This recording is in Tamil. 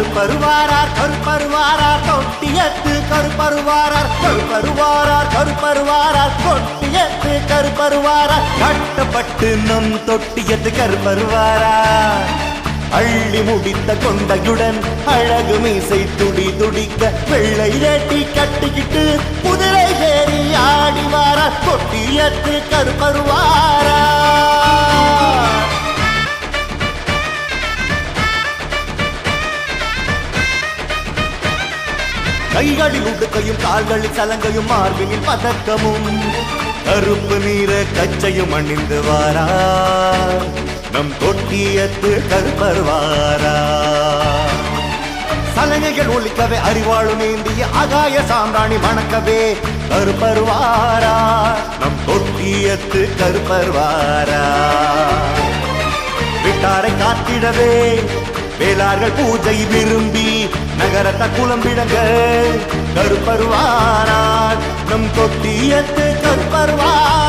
கருப்பருவாரார் கருப்பருவாரார் தொட்டியத்து கருப்பருவாரார் கருப்பருவாரார் கருப்பருவாரார் தொட்டியத்து கருப்பருவாரார் கட்டப்பட்டு நம் தொட்டியத்து கருப்பருவாரார். அள்ளி முடித்த கொண்டையுடன் அழகு மீசை துடி துடிக்க வெள்ளை ஏட்டி கட்டிக்கிட்டு குதிரை ஏறி ஆடிவாரா கொட்டியத்து கருப்பருவாரா கைகளில் உடுக்கையும் கால்களில் சலங்கையும் மார்பினில் பதக்கமும். கருப்பு நீர கச்சையும் அணிந்து வாரா. நம் தொட்டியத்து கருப்பருவாரா சலங்கைகள் ஒழிக்கவே அறிவாளும் ஏந்திய ஆகாய சாம்பிராணி வணக்கவே கருப்பருவாரா நம் தொட்டியத்து கருப்பருவாரா விட்டாரை காத்திடவே வேளார்கள் பூஜை விரும்பி நகரத்த குளம்பிடங்க கருப்பருவாரார் நம் தொட்டியத்து கருப்பருவான்.